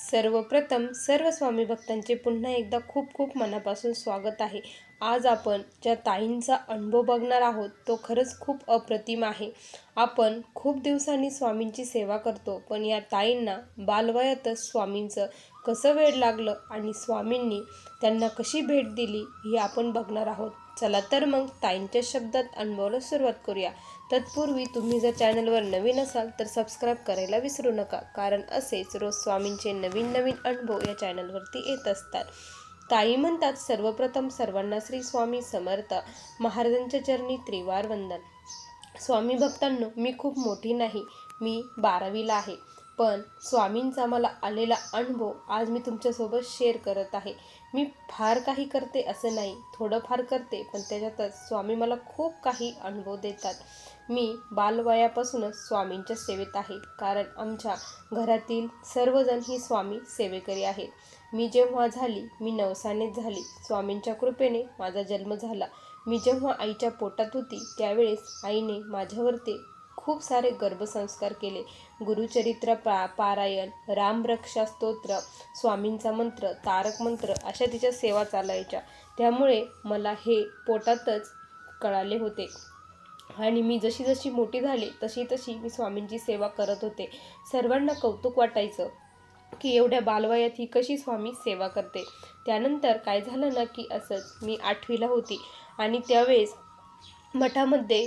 सर्वप्रथम सर्व स्वामी भक्तांचे पुन्हा एकदा खूप खूप मनापासून स्वागत आहे. आज आपण ज्या ताईंचा अनुभव बघणार आहोत तो खरंच खूप अप्रतिम आहे. आपण खूप दिवसांनी स्वामींची सेवा करतो पण या ताईंना बालवयातच स्वामींचं कसं वेळ लागलं आणि स्वामींनी त्यांना कशी भेट दिली हे आपण बघणार आहोत. चला तर मग ताईंच्या शब्दात अनुभवाला सुरुवात करूया. तत्पूर्वी तुम्ही जर चॅनलवर नवीन असाल तर सबस्क्राईब करायला विसरू नका कारण असेच रोज स्वामींचे नवीन नवीन अनुभव या चॅनलवरती येत असतात. ताई म्हणतात सर्वप्रथम सर्वांना श्री स्वामी समर्थ. महाराजांच्या चरणी त्रिवार वंदन. स्वामी भक्तांनो मी खूप मोठी नाही मी बारावीला आहे. पण स्वामींचा मला आलेला अनुभव आज मी तुमच्यासोबत शेअर करत आहे. मी फार काही करते असं नाही थोडंफार करते पण त्याच्यातच स्वामी मला खूप काही अनुभव देतात. मी बालवयापासूनच स्वामींच्या सेवेत आहे कारण आमच्या घरातील सर्वजण ही स्वामी सेवेकरी आहेत. मी जेव्हा झाली मी नवसानेत झाली. स्वामींच्या कृपेने माझा जन्म झाला. मी जेव्हा आईच्या पोटात होती त्यावेळेस आईने माझ्यावरती खूप सारे गर्भसंस्कार केले. गुरुचरित्र पा पारायण रामरक्षा स्तोत्र स्वामींचा मंत्र तारक मंत्र अशा तिच्या सेवा चालायच्या. त्यामुळे मला हे पोटातच कळाले होते. आणि मी जशी जशी मोठी झाले तशी तशी मी स्वामींची सेवा करत होते. सर्वांना कौतुक वाटायचं की एवढ्या बालवयात ही कशी स्वामी सेवा करते. त्यानंतर काय झालं ना की असंच मी आठवीला होती. आणि त्यावेळेस मठामध्ये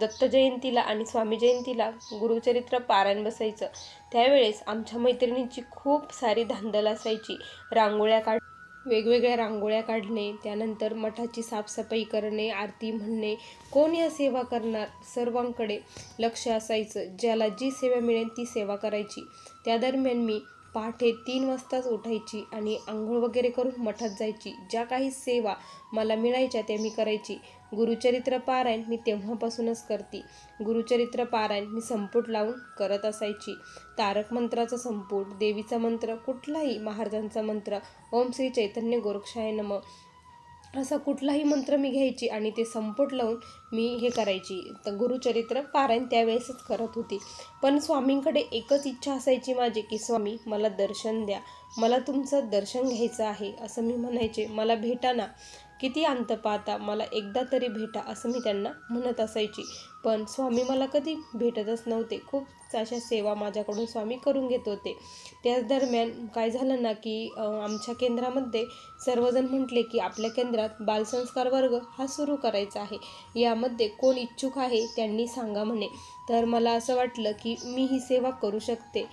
दत्त जयंतीला आणि स्वामी जयंतीला गुरुचरित्र पारायण बसायचं. त्यावेळेस आमच्या मैत्रिणींची खूप सारी धांदल असायची. रांगोळ्या काढ वेगवेगळ्या रांगोळ्या काढणे त्यानंतर मठाची साफसफाई करणे आरती म्हणणे. कोण या सेवा करणार? सर्वांकडे लक्ष असायचं. ज्याला जी सेवा मिळेल ती सेवा करायची. त्या दरम्यान मी पहाटे तीन वाजताच उठायची आणि आंघोळ वगैरे करून मठात जायची. ज्या काही सेवा मला मिळायच्या त्या मी करायची. गुरुचरित्र पारायण मी तेव्हापासूनच करते. गुरुचरित्र पारायण मी संपुट लावून करत असायची. तारक मंत्राचा संपुट देवीचा मंत्र कुठलाही महाराजांचा मंत्र ओम श्री चैतन्य गोरक्षाय नम. असा कुठलाही मंत्र मी घ्यायची आणि ते संपुट लावून मी हे करायची. तर गुरुचरित्र पारायण त्यावेळेसच करत होती. पण स्वामींकडे एकच इच्छा असायची माझी की स्वामी मला दर्शन द्या. मला तुमचं दर्शन घ्यायचं आहे. असं मी म्हणायचे. मला भेटा ना. किती अंत पाहता मला एकदा तरी भेटा असं मी त्यांना म्हणत असायची. पण स्वामी मला कधी भेटतच नव्हते. खूप अशा सेवा माझ्याकडून स्वामी करून घेत होते. त्याच दरम्यान काय झालं ना की आमच्या केंद्रामध्ये सर्वजण म्हटले की आपल्या केंद्रात बालसंस्कार वर्ग हा सुरू करायचा आहे. यामध्ये कोण इच्छुक आहे त्यांनी सांगा म्हणे. तर मला असं वाटलं की मी ही सेवा करू शकते.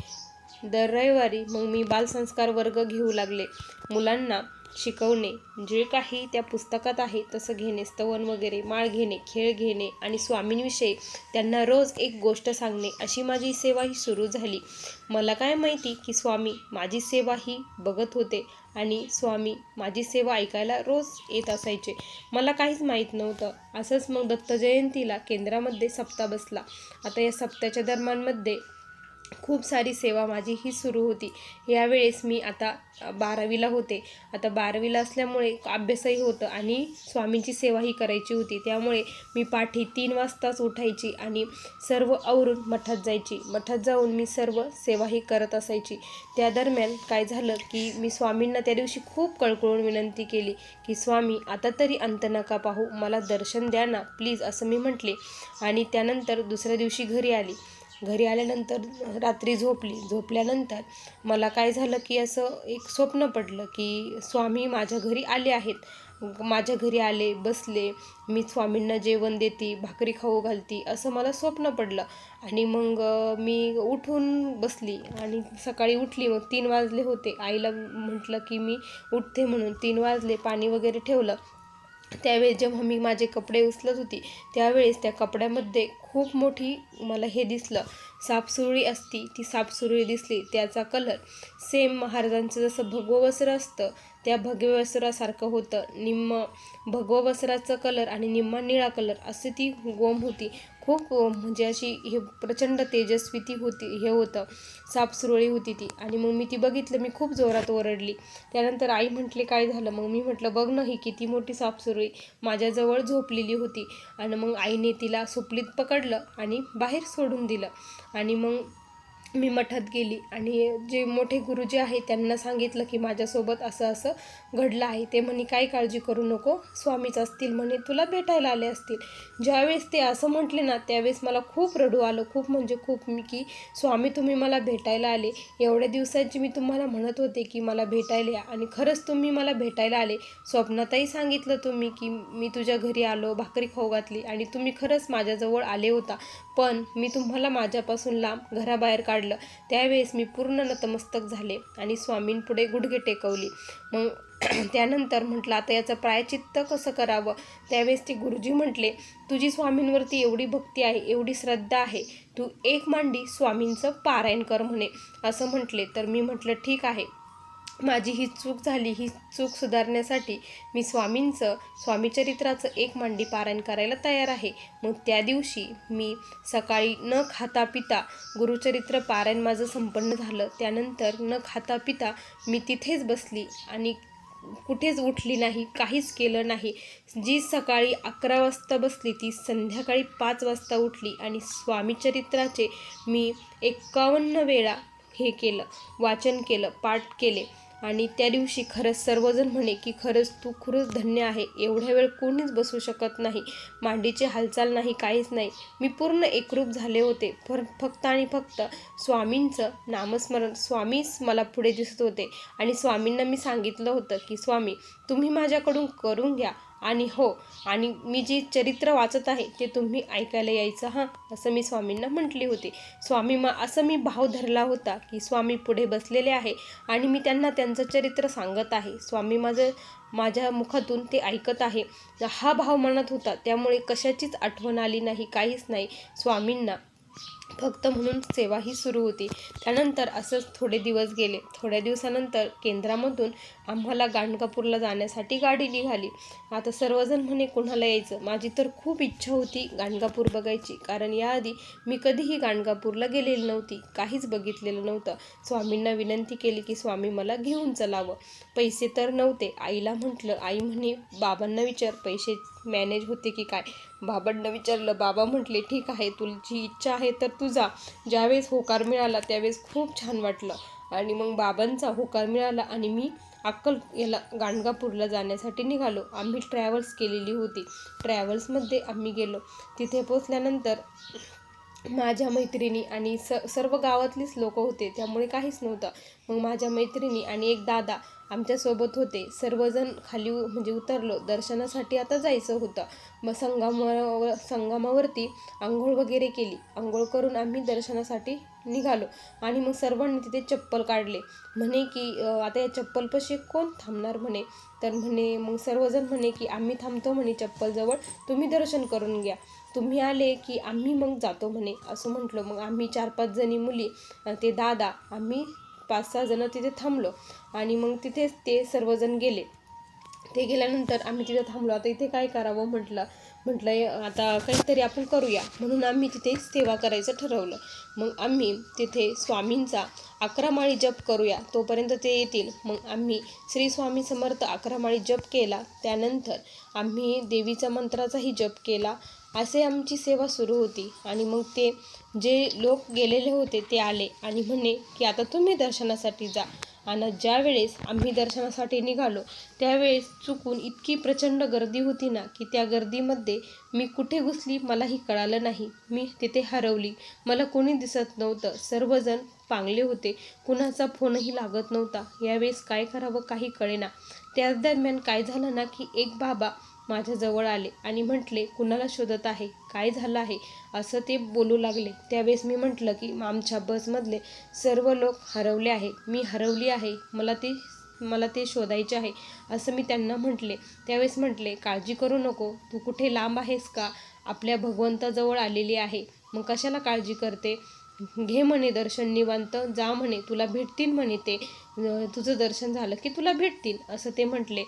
दर रविवारी मग मी बालसंस्कार वर्ग घेऊ लागले. मुलांना शिकवणे जे काही त्या पुस्तकात आहे तसं घेणे स्तवन वगैरे माळ घेणे खेळ घेणे आणि स्वामींविषयी त्यांना रोज एक गोष्ट सांगणे अशी माझी सेवा ही सुरू झाली. मला काय माहिती की स्वामी माझी सेवा ही बघत होते आणि स्वामी माझी सेवा ऐकायला रोज येत असायचे. मला काहीच माहीत नव्हतं. असंच मग दत्त जयंतीला केंद्रामध्ये सप्ताह बसला. आता या सप्त्याच्या दरम्यानमध्ये खूप सारी सेवा माझी ही सुरू होती. यावेळेस मी आता बारावीला होते. आता बारावीला असल्यामुळे अभ्यासही होतं आणि स्वामींची सेवाही करायची होती. त्यामुळे मी पाठी तीन वाजताच उठायची आणि सर्व आवरून मठात जायची. मठात जाऊन मी सर्व सेवाही करत असायची. त्या दरम्यान काय झालं की मी स्वामींना त्या दिवशी खूप कळकळून विनंती केली की स्वामी आता तरी अंत नका पाहू. मला दर्शन द्या ना प्लीज असं मी म्हटले. आणि त्यानंतर दुसऱ्या दिवशी घरी आली. घरी आल्यानंतर रात्री झोपली. झोपल्यानंतर मला काय झालं की असं एक स्वप्न पडलं की स्वामी माझ्या घरी आले आहेत. माझ्या घरी आले बसले मी स्वामींना जेवण देते भाकरी खाऊ घालती असं मला स्वप्न पडलं. आणि मग मी उठून बसली आणि सकाळी उठली. मग तीन वाजले होते. आईला म्हटलं की मी उठते म्हणून तीन वाजले. पाणी वगैरे ठेवलं. त्यावेळेस जेव्हा मी माझे कपडे उचलत होती त्यावेळेस त्या कपड्यामध्ये खूप मोठी मला हे दिसलं. सापसुरळी असती ती सापसुरळी दिसली. त्याचा कलर सेम महाराजांचं जसं भगवं वस्त्र असतं त्या भगव्या वस्त्रासारखं होतं. निम्म भगवं वस्त्राचं कलर आणि निम्मा निळा कलर असे ती गोम होती. खूप म्हणजे अशी हे प्रचंड तेजस्वी ती होती हे होतं. सापसुरळी होती ती. आणि मग मी ती बघितलं मी खूप जोरात ओरडली. त्यानंतर आई म्हटले काय झालं? मग मी म्हटलं बघ ना ही किती मोठी सापसुरळी माझ्याजवळ झोपलेली होती. आणि मग आईने तिला सुपलीत पकडलं आणि बाहेर सोडून दिलं. आणि मग मी मठात गेली आणि जे मोठे गुरुजी आहे त्यांना सांगितलं की माझ्यासोबत असं असं घडलं आहे. ते म्हणे काय काळजी करू नको स्वामीच असतील म्हणे तुला भेटायला आले असतील. ज्यावेळेस ते असं म्हटले ना त्यावेळेस मला खूप रडू आलं. खूप म्हणजे खूप मी की स्वामी तुम्ही मला भेटायला आले. एवढ्या दिवसाची मी तुम्हाला म्हणत होते की मला भेटायला या आणि खरंच तुम्ही मला भेटायला आले. स्वप्नातही सांगितलं तुम्ही की मी तुझ्या घरी आलो भाकरी खाऊ घातली आणि तुम्ही खरंच माझ्याजवळ आले होता. पण मी तुम्हाला माझ्यापासून लांब घराबाहेर काढलं त्यावेळेस मी पूर्ण नतमस्तक झाले आणि स्वामींपुढे गुडघे टेकवली. मग त्यानंतर म्हटलं आता याचं प्रायचित्त कसं करावं? त्यावेळेस ते गुरुजी म्हटले तुझी स्वामींवरती एवढी भक्ती आहे एवढी श्रद्धा आहे. तू एक मांडी स्वामींचं पारायण कर म्हणे. असं म्हटले. तर मी म्हटलं ठीक आहे. माझी ही चूक झाली ही चूक सुधारण्यासाठी मी स्वामींचं स्वामीचरित्राचं एक मांडी पारायण करायला तयार आहे. मग त्या दिवशी मी सकाळी न खाता पिता गुरुचरित्र पारायण माझं संपन्न झालं. त्यानंतर न खाता पिता मी तिथेच बसली आणि कुठेच उठली नाही काहीच केलं नाही. जी सकाळी अकरा वाजता बसली ती संध्याकाळी पाच वाजता उठली आणि स्वामीचरित्राचे मी एकावन्न वेळा हे केलं वाचन केलं पाठ केले. आणि त्या दिवशी खरंच सर्वजण म्हणे की खरंच तू खरंच धन्य आहे. एवढ्या वेळ कोणीच बसू शकत नाही. मांडीची हालचाल नाही काहीच नाही. मी पूर्ण एकरूप झाले होते. पर फक्त आणि फक्त स्वामींचं नामस्मरण स्वामीच मला पुढे दिसत होते. आणि स्वामींना मी सांगितलं होतं की स्वामी तुम्ही माझ्याकडून करून घ्या. आणि हो आणि मी जे चरित्र वाचत आहे ते तुम्ही ऐकायला यायचं हां असं मी स्वामींना म्हटले होते. स्वामी मा असं मी भाव धरला होता की स्वामी पुढे बसलेले आहे आणि मी त्यांना त्यांचं चरित्र सांगत आहे. स्वामी माझं माझ्या मुखातून ते ऐकत आहे. हा भाव मनात होता त्यामुळे कशाचीच आठवण आली नाही काहीच नाही. स्वामींना फक्त म्हणून सेवाही सुरू होती. त्यानंतर असंच थोडे दिवस गेले. थोड्या दिवसानंतर केंद्रामधून आम्हाला गाणगापूरला जाण्यासाठी गाडी निघाली. आता सर्वजण म्हणे कुणाला यायचं? माझी तर खूप इच्छा होती गाणगापूर बघायची. कारण याआधी मी कधीही गाणगापूरला गेलेली नव्हती. काहीच बघितलेलं नव्हतं. स्वामींना विनंती केली की स्वामी मला घेऊन चलावं. पैसे तर नव्हते. आईला म्हटलं आई म्हणे बाबांना विचार. पैसे मॅनेज होते की काय? बाबांना विचारलं बाबा म्हटले ठीक आहे तुझी इच्छा आहे तर तू जा. ज्यावेळेस होकार मिळाला त्यावेळेस खूप छान वाटलं. आणि मग बाबांचा होकार मिळाला आणि मी अक्कल याला गाणगापूरला जाण्यासाठी निघालो. आम्ही ट्रॅव्हल्स केलेली होती. ट्रॅव्हल्समध्ये आम्ही गेलो. तिथे पोचल्यानंतर माझ्या मैत्रिणी आणि स सर्व गावातलीच लोक होते त्यामुळे काहीच नव्हतं. मग माझ्या मैत्रिणी आणि एक दादा आमच्यासोबत होते. सर्वजण खाली म्हणजे उतरलो. दर्शनासाठी आता जायचं होतं. मग संगमावर संगमावरती आंघोळ वगैरे केली. आंघोळ करून आम्ही दर्शनासाठी निघालो. आणि मग सर्वांनी तिथे चप्पल काढले. म्हणे की आता या चप्पलपाशी कोण थांबणार म्हणे? तर म्हणे मग सर्वजण म्हणे की आम्ही थांबतो म्हणे चप्पलजवळ. तुम्ही दर्शन करून घ्या. तुम्ही आले की आम्ही मग जातो म्हणे असं म्हटलं. मग आम्ही चार पाच जणी मुली ते दादा आम्ही पाच सहा जणं तिथे थांबलो. आणि मग तिथेच ते सर्वजण गेले. ते गेल्यानंतर आम्ही तिथे थांबलो. आता इथे काय करावं म्हटलं म्हटलं आता काहीतरी आपण करूया. म्हणून आम्ही तिथे सेवा करायचं ठरवलं. मग आम्ही तिथे स्वामींचा अकरा माळी जप करूया. तोपर्यंत ते येतील. मग आम्ही श्री स्वामी समर्थ अकरा माळी जप केला. त्यानंतर आम्ही देवीचा मंत्राचाही जप केला. असे आमची सेवा सुरू होती. आणि मग ते जे लोक गेलेले होते ते आले आणि म्हणे की आता तुम्ही दर्शनासाठी जा. आणि ज्या वेळेस आम्ही दर्शनासाठी निघालो त्यावेळेस चुकून इतकी प्रचंड गर्दी होती ना की त्या गर्दीमध्ये मी कुठे घुसली मलाही कळालं नाही. मी तिथे हरवली. मला कोणी दिसत नव्हतं. सर्वजण पांगले होते. कुणाचा फोनही लागत नव्हता. यावेळेस काय करावं काही कळेना. त्याच दरम्यान काय झालं ना की एक बाबा माझ्याजवळ आले आणि म्हटले कुणाला शोधत आहे? काय झालं आहे? असं ते बोलू लागले. त्यावेळेस मी म्हटलं की आमच्या बसमधले सर्व लोक हरवले आहे. मी हरवली आहे. मला ते मला ते शोधायचे आहे. असं मी त्यांना म्हटले. त्यावेळेस म्हटले काळजी करू नको. तू कुठे लांब आहेस का? आपल्या भगवंताजवळ आलेली आहे. मग कशाला काळजी करते? घे म्हणे दर्शन निवांत. जा म्हणे. तुला भेटतील म्हणे ते. तुझं दर्शन झालं की तुला भेटतील. असं ते म्हटले.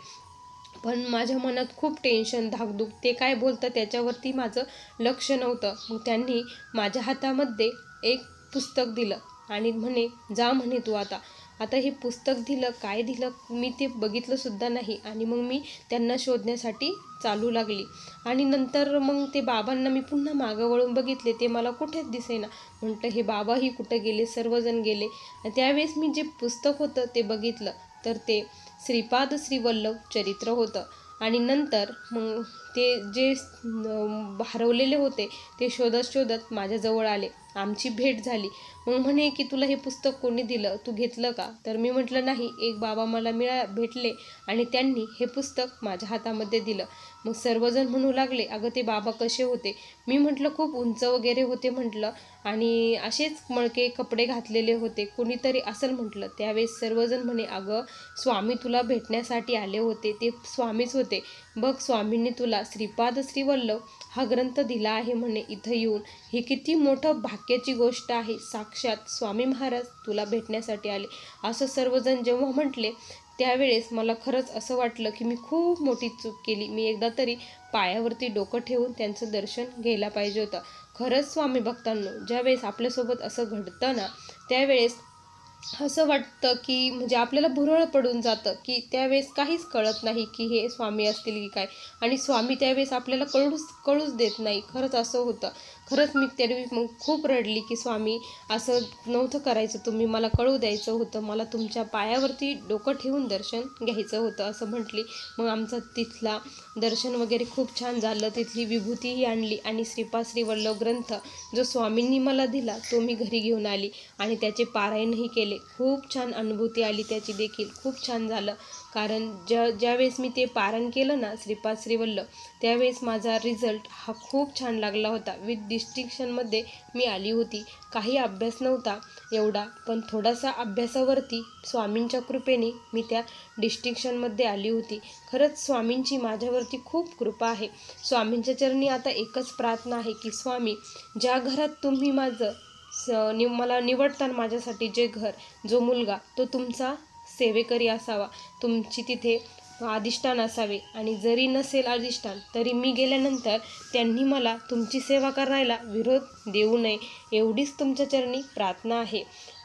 पण माझ्या मनात खूप टेन्शन धाकधूक ते काय बोलतं त्याच्यावरती माझं लक्ष नव्हतं. मग त्यांनी माझ्या हातामध्ये एक पुस्तक दिलं आणि म्हणे जा म्हणे तू आता. आता हे पुस्तक दिलं काय दिलं मी ते बघितलंसुद्धा नाही आणि मग मी त्यांना शोधण्यासाठी चालू लागली. आणि नंतर मग ते बाबांना मी पुन्हा मागं वळून बघितले ते मला कुठेच दिसेना. म्हटलं हे बाबाही कुठं गेले? सर्वजण गेले. त्यावेळेस मी जे पुस्तक होतं ते बघितलं. तर ते श्रीपाद श्रीवल्लभ चरित्र होतं. आणि नंतर मग ते जे हरवलेले होते ते शोधत शोधत माझ्याजवळ आले. आमची भेट झाली. मग म्हणे की तुला हे पुस्तक कोणी दिलं? तू घेतलं का? तर मी म्हटलं नाही. एक बाबा मला मिळा भेटले आणि त्यांनी हे पुस्तक माझ्या हातामध्ये दिलं. मग सर्वजण म्हणू लागले अगं ते बाबा कसे होते? मी म्हटलं खूप उंच वगैरे होते म्हटलं. आणि असेच मळके कपडे घातलेले होते. कोणीतरी असं म्हटलं. त्यावेळेस सर्वजण म्हणे अगं स्वामी तुला भेटण्यासाठी आले होते. ते स्वामीच होते. बघ स्वामींनी तुला श्रीपाद श्रीवल्लभ हा ग्रंथ दिला आहे म्हणे इथं येऊन. हे किती मोठं भाग्याची गोष्ट आहे. साक्षात स्वामी महाराज तुला भेटण्यासाठी आले. असं सर्वजण जेव्हा म्हटले त्यावेळेस मला खरंच असं वाटलं की मी खूप मोठी चूक केली. मी एकदा तरी पायावरती डोकं ठेवून त्यांचं दर्शन घ्यायला पाहिजे होतं. खरंच स्वामी भक्तांनो ज्यावेळेस आपल्यासोबत असं घडतं ना त्यावेळेस असं वाटतं की म्हणजे आपल्याला भुरळ पडून जातं की त्यावेळेस काहीच कळत नाही की हे स्वामी असतील की काय. आणि स्वामी त्यावेळेस आपल्याला कळूच कळूच देत नाही. खरंच असं होतं. खरंच मी त्यावेळी मग खूप रडली की स्वामी असं नव्हतं करायचं तुम्ही मला कळू द्यायचं होतं मला तुमच्या पायावरती डोकं ठेवून दर्शन घ्यायचं होतं असं म्हटली. मग आमचं तिथला दर्शन वगैरे खूप छान झालं तिथली विभूतीही आणली आणि श्रीपाश्री वल्लभ ग्रंथ जो स्वामींनी मला दिला तो मी घरी घेऊन आली आणि त्याचे पारायणही केले. खूप छान अनुभूती आली त्याची देखील खूप छान झालं. कारण ज्या ज्यावेळेस मी ते पारण केलं ना श्रीपाद श्रीवल्ल त्यावेळेस माझा रिझल्ट हा खूप छान लागला होता. विथ डिस्टिंक्शनमध्ये मी आली होती. काही अभ्यास नव्हता एवढा पण थोडासा अभ्यासावरती स्वामींच्या कृपेने मी त्या डिस्टिंक्शनमध्ये आली होती. खरंच स्वामींची माझ्यावरती खूप कृपा आहे. स्वामींच्या चरणी आता एकच प्रार्थना आहे की स्वामी ज्या घरात तुम्ही माझं स नि मला निवडताना माझ्यासाठी जे घर जो मुलगा तो तुमचा सेवेकरी असावा. तुमची तिथे अधिष्ठान असावे. आणि जरी नसेल अधिष्ठान तरी मी गेल्यानंतर त्यांनी मला तुमची सेवा करायला विरोध देऊ नये. एवढीच तुमच्या चरणी प्रार्थना आहे.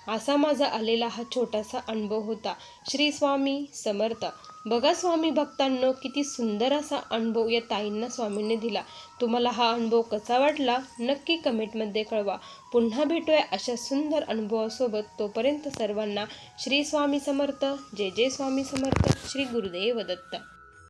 असा माझा आलेला हा छोटासा अनुभव होता. श्री स्वामी समर्थ. बघा स्वामी भक्तांनो किती सुंदर असा अनुभव या ताईंना स्वामींनी दिला. तुम्हाला हा अनुभव कसा वाटला? नक्की कमेंटमध्ये कळवा. पुन्हा भेटूया अशा सुंदर अनुभवासोबत. तोपर्यंत सर्वांना श्री स्वामी समर्थ जय जय स्वामी समर्थ श्री गुरुदेव दत्त.